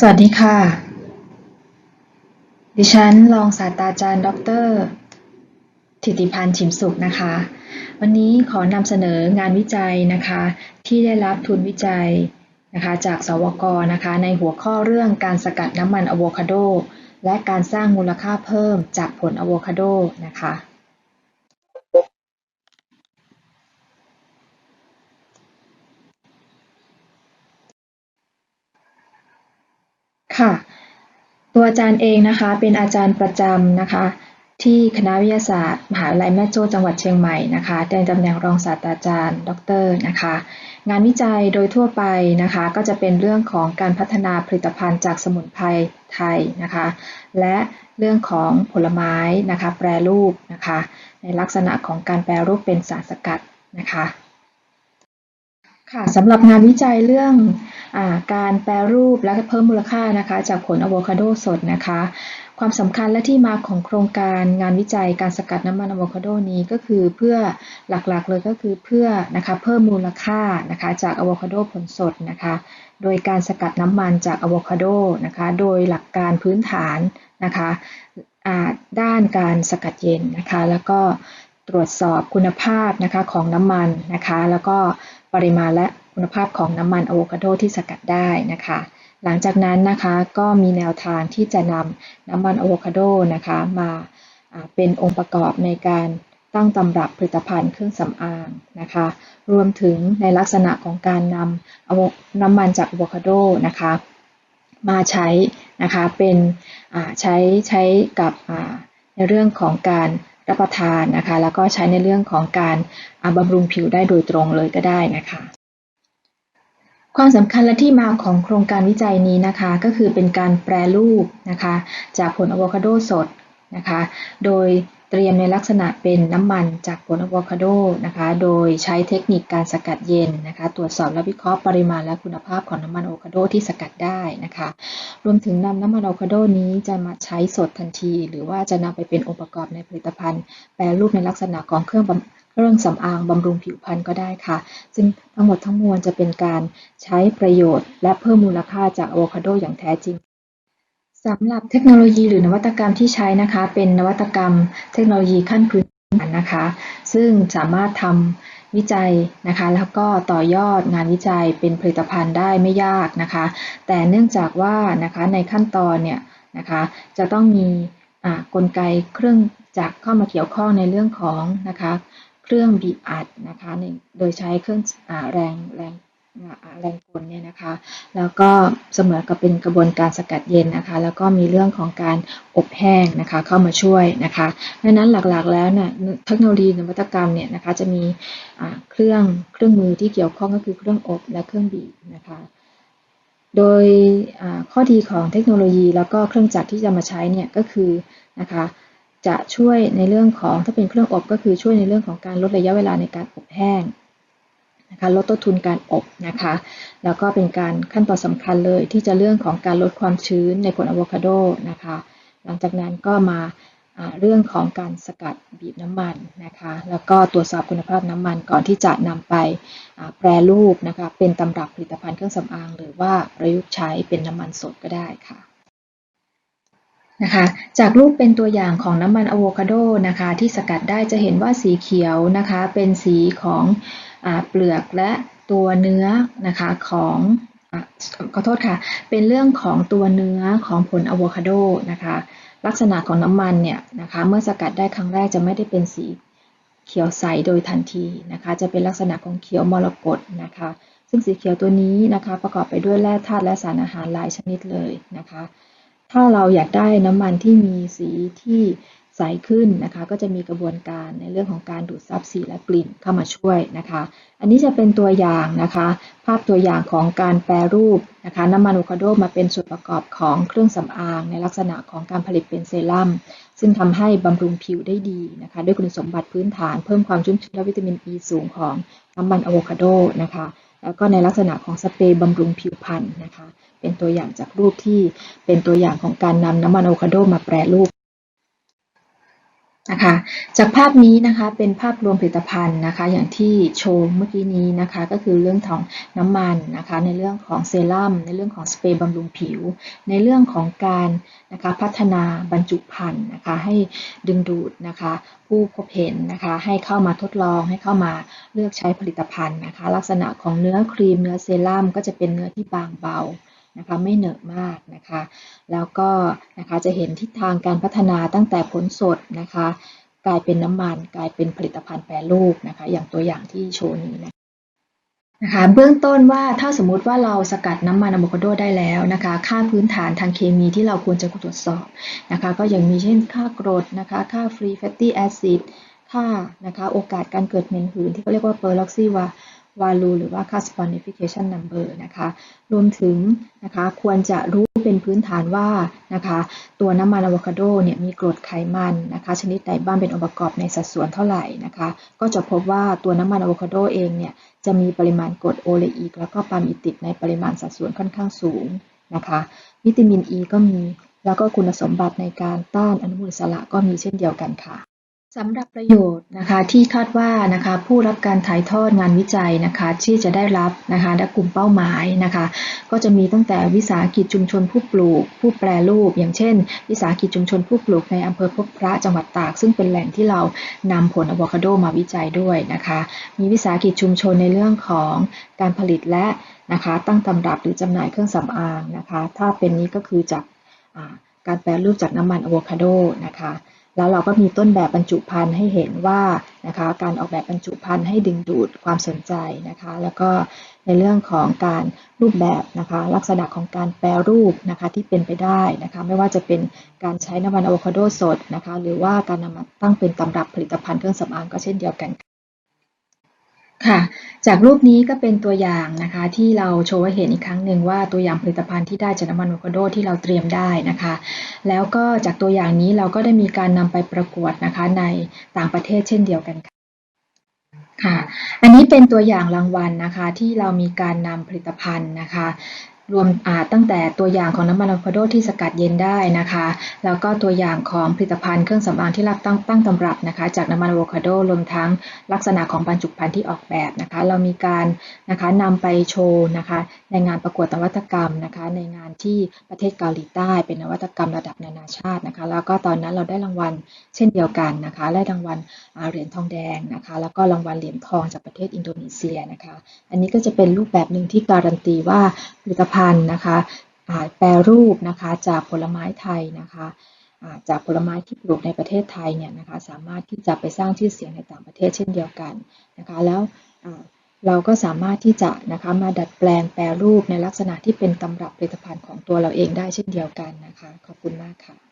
สวัสดีค่ะ ดิฉันรองศาสตราจารย์ ดรธิติพันธ์ฉิมสุขนะคะ วันนี้ขอนำเสนองานวิจัยนะคะ ที่ได้รับทุนวิจัยนะคะ จากสวกนะคะ ในหัวข้อเรื่องการสกัดน้ำมันอะโวคาโด และการสร้างมูลค่าเพิ่มจากผลอะโวคาโดนะคะ ค่ะ ตัวอาจารย์เองนะคะเป็นอาจารย์ประจำนะคะ ที่คณะวิทยาศาสตร์ มหาวิทยาลัยแม่โจ้จังหวัดเชียงใหม่นะคะในตำแหน่งรองศาสตราจารย์ ดรนะคะ งานวิจัยโดยทั่วไปนะคะ ก็จะเป็นเรื่องของการพัฒนาผลิตภัณฑ์จากสมุนไพรไทยนะคะ และเรื่องของผลไม้นะคะ แปรรูปนะคะ ในลักษณะของการแปรรูปเป็นสารสกัดนะคะ ค่ะสำหรับงานวิจัยเรื่องอการแปรรูปและเพิ่มมูลค่านะคะ จากผลอะโวคาโดสดนะคะ ความสำคัญและที่มาของโครงการงานวิจัยการสกัดน้ำมันอะโวคาโดนี้ก็คือเพื่อหลักๆเลยก็คือเพื่อนะคะเพิ่มมูลค่านะคะจากอะโวคาโดผลสดนะคะ โดยการสกัดน้ำมันจากอะโวคาโดนะคะ โดยหลักการพื้นฐานนะคะด้านการสกัดเย็นนะคะ แล้วก็ตรวจสอบคุณภาพนะคะของน้ำมันนะคะ แล้วก็ ปริมาณและคุณภาพของน้ำมันอะโวคาโดที่สกัดได้นะคะ หลังจากนั้นนะคะก็มีแนวทางที่จะนำน้ำมันอะโวคาโดนะคะมาเป็นองค์ประกอบในการตั้งตำรับผลิตภัณฑ์เครื่องสำอางนะคะ รวมถึงในลักษณะของการนำน้ำมันจากอะโวคาโดนะคะมาใช้นะคะเป็นใช้ใช้กับในเรื่องของการ รับประทานนะคะ แล้วก็ใช้ในเรื่องของการบำรุงผิวได้โดยตรงเลยก็ได้นะคะ ความสำคัญและที่มาของโครงการวิจัยนี้นะคะ ก็คือเป็นการแปรรูปนะคะ จากผลอะโวคาโดสดนะคะ โดย เตรียมในลักษณะเป็นน้ำมันจากผลอะโวคาโดนะคะ โดยใช้เทคนิคการสกัดเย็นนะคะ ตรวจสอบและวิเคราะห์ปริมาณและคุณภาพของน้ำมันอะโวคาโดที่สกัดได้นะคะ รวมถึงนำน้ำมันอะโวคาโดนี้จะมาใช้สดทันที หรือว่าจะนำไปเป็นองค์ประกอบในผลิตภัณฑ์ แปรรูปในลักษณะของเครื่องเครื่องสำอางบำรุงผิวพรรณก็ได้ค่ะ ซึ่งทั้งหมดทั้งมวลจะเป็นการใช้ประโยชน์ และเพิ่มมูลค่าจากอะโวคาโดอย่างแท้จริง สำหรับเทคโนโลยีหรือนวัตกรรมที่ใช้นะคะ เป็นนวัตกรรม เทคโนโลยีขั้นพื้นฐานนะคะ ซึ่งสามารถทำวิจัยนะคะ แล้วก็ต่อยอดงานวิจัยเป็นผลิตภัณฑ์ได้ไม่ยากนะคะ แต่เนื่องจากว่านะคะในขั้นตอนเนี่ยนะคะจะต้องมีอ่ากลไกเครื่องจักรเข้ามาเกี่ยวข้องในเรื่องของนะคะ เครื่องบีบอัดนะคะโดยใช้เครื่องอแรงแรง แรงกลเนี่ยนะคะ แล้วก็เสมอกับเป็นกระบวนการสกัดเย็นนะคะ แล้วก็มีเรื่องของการอบแห้งนะคะ เข้ามาช่วยนะคะดังนั้นหลักๆแล้วเนี่ยเทคโนโลยีนวัตกรรมเนี่ยนะคะจะมีเครื่องเครื่องมือที่เกี่ยวข้องก็คือเครื่องอบและเครื่องบีบนะคะโดยข้อดีของเทคโนโลยีแล้วก็เครื่องจักรที่จะมาใช้เนี่ยก็คือนะคะจะช่วยในเรื่องของถ้าเป็นเครื่องอบก็คือช่วยในเรื่องของการลดระยะเวลาในการอบแห้ง นะคะลดต้นทุนการอบนะคะ แล้วก็เป็นการขั้นตอนสำคัญเลยที่จะเรื่องของการลดความชื้นในผลอะโวคาโดนะคะ หลังจากนั้นก็มาเรื่องของการสกัดบีบน้ำมันนะคะ แล้วก็ตรวจสอบคุณภาพน้ำมันก่อนที่จะนำไปแปรรูปนะคะ เป็นตำรับผลิตภัณฑ์เครื่องสำอาง หรือว่าประยุกต์ใช้เป็นน้ำมันสดก็ได้ค่ะ นะคะ จากรูปเป็นตัวอย่างของน้ำมันอะโวคาโดนะคะที่สกัดได้จะเห็นว่าสีเขียวนะคะเป็นสีของอเปลือกและตัวเนื้อนะคะของอขอโทษค่ะ เป็นเรื่องของตัวเนื้อของผลอะโวคาโดนะคะ ลักษณะของน้ำมันเนี่ยนะคะเมื่อสกัดได้ครั้งแรกจะไม่ได้เป็นสีเขียวใสโดยทันทีนะคะ จะเป็นลักษณะของเขียวมรกตนะคะ ซึ่งสีเขียวตัวนี้นะคะ ประกอบไปด้วยแร่ธาตุและสารอาหารหลายชนิดเลยนะคะ ถ้าเราอยากได้น้ำมันที่มีสีที่ใสขึ้นนะคะ ก็จะมีกระบวนการในเรื่องของการดูดซับสีและกลิ่นเข้ามาช่วยนะคะ อันนี้จะเป็นตัวอย่างนะคะ ภาพตัวอย่างของการแปรรูปนะคะน้ำมันอะโวคาโดมาเป็นส่วนประกอบของเครื่องสำอาง ในลักษณะของการผลิตเป็นเซรั่มซึ่งทำให้บำรุงผิวได้ดีนะคะ ด้วยคุณสมบัติพื้นฐานเพิ่มความชุ่มชื้นและวิตามินอ e ีสูงของน้ำมันอะโวคาโดนะคะ แล้วก็ในลักษณะของสเปรย์บำรุงผิวพรรณนะคะ เป็นตัวอย่างจากรูปที่เป็นตัวอย่างของการนำน้ำมันอะโวคาโดมาแปรรูป นะคะจากภาพนี้นะคะเป็นภาพรวมผลิตภัณฑ์นะคะ อย่างที่โชว์เมื่อกี้นี้นะคะก็คือเรื่องของน้ำมันนะคะ ในเรื่องของเซรั่มในเรื่องของสเปรย์บำรุงผิว ในเรื่องของการนะคะพัฒนาบรรจุภัณฑ์นะคะ ให้ดึงดูดนะคะ ผู้พบเห็นนะคะ ให้เข้ามาทดลองให้เข้ามาเลือกใช้ผลิตภัณฑ์นะคะ ลักษณะของเนื้อครีมเนื้อเซรั่มก็จะเป็นเนื้อที่บางเบา นะคะไม่เหนอะมากนะคะ แล้วก็นะคะจะเห็นทิศทางการพัฒนาตั้งแต่ผลสดนะคะ กลายเป็นน้ำมันกลายเป็นผลิตภัณฑ์แปรรูปนะคะ อย่างตัวอย่างที่โชว์นี้นะนะคะเบื้องต้นว่าถ้าสมมุติว่าเราสกัดน้ำมันอะโวคาโดได้แล้วนะคะ ค่าพื้นฐานทางเคมีที่เราควรจะตรวจสอบนะคะ ก็ยังมีเช่นค่ากรดนะคะ ค่า free fatty acid ค่านะคะ โอกาสการเกิดเมนหืนที่เขาเรียกว่า peroxy วาวา ลูหรือว่าค่า saponification number นะคะ รวมถึงนะคะควรจะรู้เป็นพื้นฐานว่านะคะตัวน้ำมันอะโวคาโดเนี่ยมีกรดไขมันนะคะชนิดใดบ้างเป็นองค์ประกอบในสัดส่วนเท่าไหร่นะคะก็จะพบว่าตัวน้ำมันอะโวคาโดเองเนี่ยจะมีปริมาณกรดโอเลอิกแล้วก็ปาล์มอิติกในปริมาณสัดส่วนค่อนข้างสูงนะคะวิตามินอ e ีก็มีแล้วก็คุณสมบัติในการต้านอนุมูลอิสระก็มีเช่นเดียวกันค่ะ สำหรับประโยชน์นะคะที่คาดว่านะคะผู้รับการถ่ายทอดงานวิจัยนะคะที่จะได้รับนะคะและกลุ่มเป้าหมายนะคะก็จะมีตั้งแต่วิสาหกิจชุมชนผู้ปลูก ผู้แปรรูป อย่างเช่น วิสาหกิจชุมชนผู้ปลูกในอำเภอพบพระจังหวัดตาก ซึ่งเป็นแหล่งที่เรานำผลอะโวคาโดมาวิจัยด้วยนะคะมีวิสาหกิจชุมชนในเรื่องของการผลิตและนะคะตั้งตำรับหรือจำหน่ายเครื่องสำอางนะคะถ้าเป็นนี้ก็คือจากการแปรรูปจากน้ำมันอะโวคาโดนะคะ แล้วเราก็มีต้นแบบบรรจุภัณฑ์ให้เห็นว่านะคะการออกแบบบรรจุภัณฑ์ให้ดึงดูดความสนใจนะคะแล้วก็ในเรื่องของการรูปแบบนะคะลักษณะของการแปรรูปนะคะที่เป็นไปได้นะคะไม่ว่าจะเป็นการใช้น้ำมันอะโวคาโดสดนะคะหรือว่าการนำมาตั้งเป็นตำรับผลิตภัณฑ์เครื่องสำอางก็เช่นเดียวกัน ค่ะ จากรูปนี้ก็เป็นตัวอย่างนะคะ ที่เราโชว์ให้เห็นอีกครั้งหนึ่งว่าตัวอย่างผลิตภัณฑ์ที่ได้จากน้ำมันอะโวคาโดที่เราเตรียมได้นะคะ แล้วก็จากตัวอย่างนี้เราก็ได้มีการนำไปประกวดนะคะในต่างประเทศเช่นเดียวกันค่ะค่ะ อันนี้เป็นตัวอย่างรางวัลนะคะที่เรามีการนำผลิตภัณฑ์นะคะ รวมตั้งแต่ตัวอย่างของน้ำมันอะโวคาโดที่สกัดเย็นได้นะคะ แล้วก็ตัวอย่างของผลิตภัณฑ์เครื่องสำอางที่รับตั้งตั้งตำรับนะคะ จากน้ำมันอะโวคาโดรวมทั้งลักษณะของบรรจุภัณฑ์ที่ออกแบบนะคะ เรามีการนะคะนำไปโชว์นะคะ ในงานประกวดนวัตกรรมนะคะ ในงานที่ประเทศเกาหลีใต้เป็นนวัตกรรมระดับนานาชาตินะคะ แล้วก็ตอนนั้นเราได้รางวัลเช่นเดียวกันนะคะได้รางวัลเหรียญทองแดงนะคะ แล้วก็รางวัลเหรียญทองจากประเทศอินโดนีเซียนะคะ อันนี้ก็จะเป็นรูปแบบหนึ่งที่การันตีว่า ลิตภัณฑ์นะคะแปรรูปนะคะจากผลไม้ไทยนะคะจากผลไม้ที่ปลูกในประเทศไทยเนี่ยนะคะสามารถที่จะไปสร้างชื่อเสียงในต่างประเทศเช่นเดียวกันนะคะแล้วเราก็สามารถที่จะนะคะมาดัดแปลงแปรรูปในลักษณะที่เป็นตำรับผลิตภัณฑ์ของตัวเราเองได้เช่นเดียวกันนะคะ ขอบคุณมากค่ะ